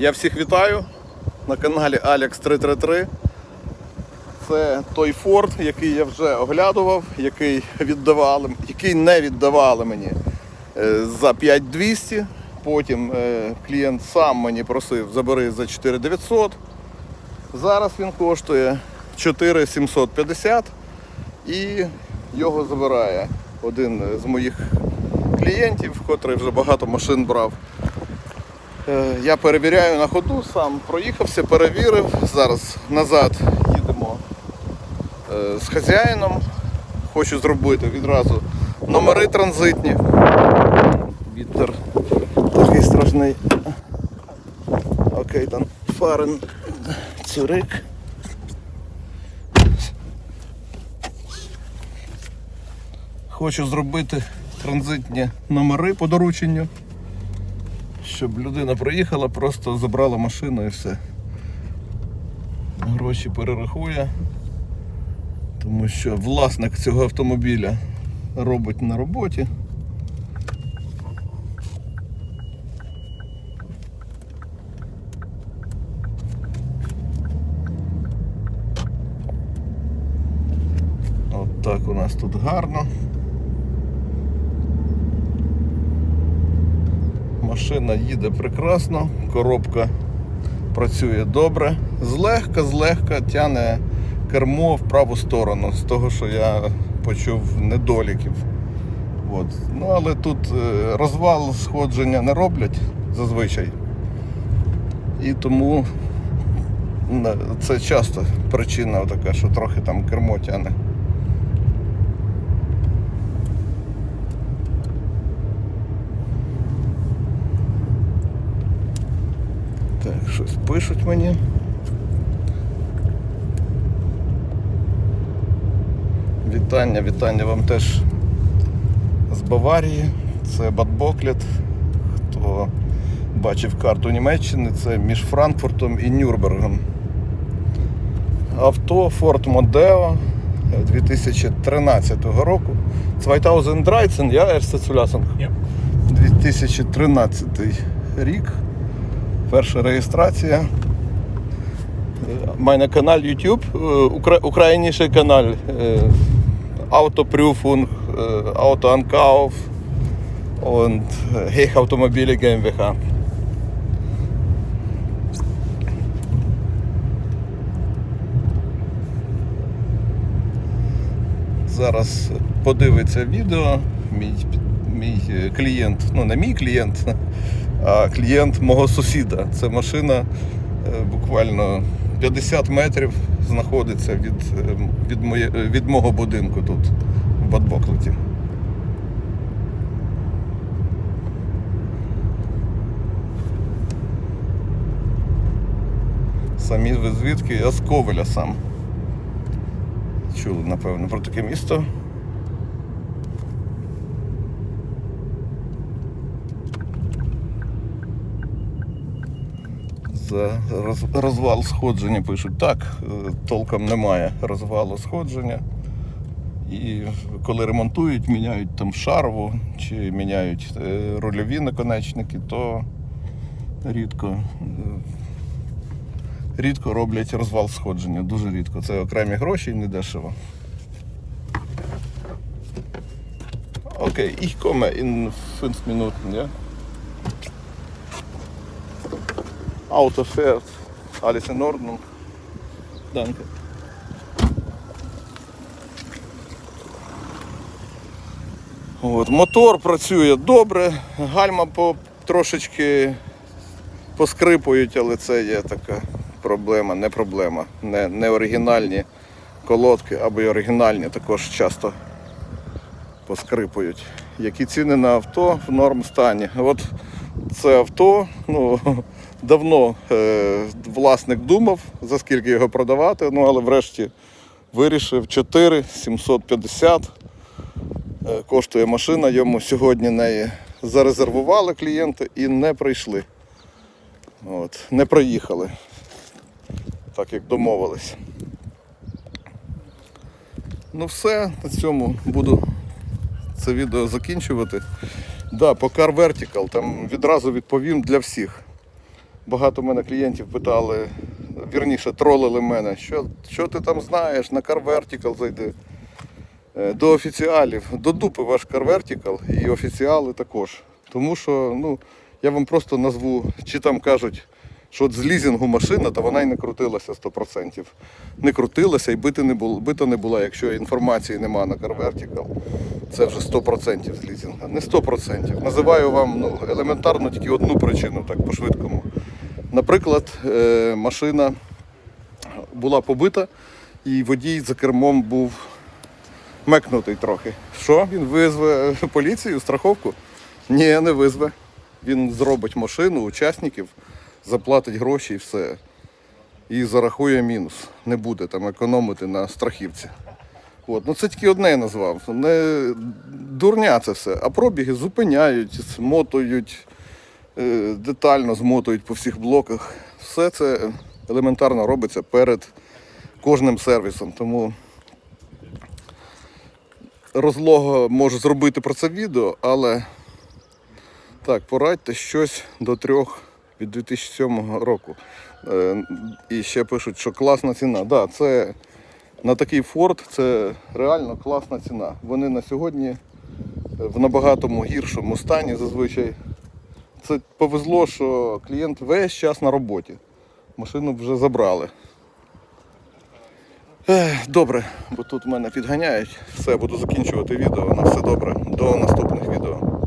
Я всіх вітаю на каналі Alex 333. Це той Ford, який я вже оглядував, який віддавали, який не віддавали мені е, за 5200. Потім е, клієнт сам мені просив забери за 4900. Зараз він коштує 4750 і його забирає один з моїх клієнтів, котрий вже багато машин брав. Е, Я перевіряю на ходу, сам проїхався, перевірив. Зараз назад їдемо е, з хазяїном. Хочу зробити відразу номери транзитні. Вітер такий страшний. Окей, там фарен цюрик. Хочу зробити транзитні номери по дорученню щоб людина приїхала, просто забрала машину і все. Гроші перерахує, тому що власник цього автомобіля робить на роботі. От так у нас тут гарно. Машина їде прекрасно, коробка працює добре. Злегка, злегка тяне кермо в праву сторону, з того, що я почув недоліків. От. Ну, але тут е, розвал сходження не роблять зазвичай. І тому це часто причина така, що трохи там кермо тяне. Так, щось пишуть мені. Вітання, вітання вам теж з Баварії. Це Бадбоклет. Хто бачив карту Німеччини, це між Франкфуртом і Нюрнбергом. Авто Ford Mondeo 2013 року. 2013, ja, erste Zulassung. Ja. 2013 рік. Перша реєстрація. Мене канал YouTube, е, укра- український канал. е, Autoprüfung, е, Autoankauf und Hech Automobile GmbH. Зараз подивиться відео. Мій, мій е, клієнт, ну не мій клієнт, а клієнт мого сусіда. Це машина е, буквально 50 метрів знаходиться від, е, від, моє, від мого будинку тут, в Бадбоклеті. Самі ви звідки? Я з Ковеля сам. Чули, напевно, про таке місто. За роз- розвал сходження пишуть. Так, е, толком немає розвалу сходження. І коли ремонтують, міняють там шарову чи міняють е, рульові наконечники, то рідко, е, рідко роблять розвал сходження. Дуже рідко. Це окремі гроші і не дешево. Окей, ich komme in 5 Minuten, ja? Auto fährt. Alles in Ordnung. Danke. От, мотор працює добре, гальма по, трошечки поскрипують, але це є така проблема, не проблема. Не, не оригінальні колодки або й оригінальні також часто поскрипують. Які ціни на авто в норм стані. От це авто, ну, давно е, власник думав, за скільки його продавати, ну але врешті вирішив 4 750 е, коштує машина, йому сьогодні неї зарезервували клієнти і не прийшли. От, не проїхали, так як домовились. Ну все, на цьому буду це відео закінчувати. Да, по Car Vertical там відразу відповім для всіх. Багато мене клієнтів питали, вірніше, тролили мене, що, що ти там знаєш, на Car Vertical зайди. Е, До офіціалів, до дупи ваш CarVertical і офіціали також. Тому що ну, я вам просто назву, чи там кажуть, що от з лізінгу машина, то вона й не крутилася 100%. Не крутилася і бити не було, бита не була, якщо інформації нема на Car Vertical. Це вже 100% з лізінга. Не 100%. Називаю вам ну, елементарно тільки одну причину, так по-швидкому. Наприклад, е, машина була побита, і водій за кермом був мекнутий трохи. Що? Він визве поліцію, страховку? Ні, не визве. Він зробить машину, учасників, заплатить гроші і все. І зарахує мінус. Не буде там економити на страхівці. От. Ну це тільки одне я назвав. Не дурня це все. А пробіги зупиняють, змотують, е, детально змотують по всіх блоках. Все це елементарно робиться перед кожним сервісом. Тому розлого можу зробити про це відео, але так, порадьте щось до трьох від 2007 року. Е, І ще пишуть, що класна ціна. Да, це на такий Ford це реально класна ціна. Вони на сьогодні в набагатому гіршому стані зазвичай. Це повезло, що клієнт весь час на роботі. Машину вже забрали. Добре, бо тут мене підганяють. Все, буду закінчувати відео. На все добре. До наступних відео.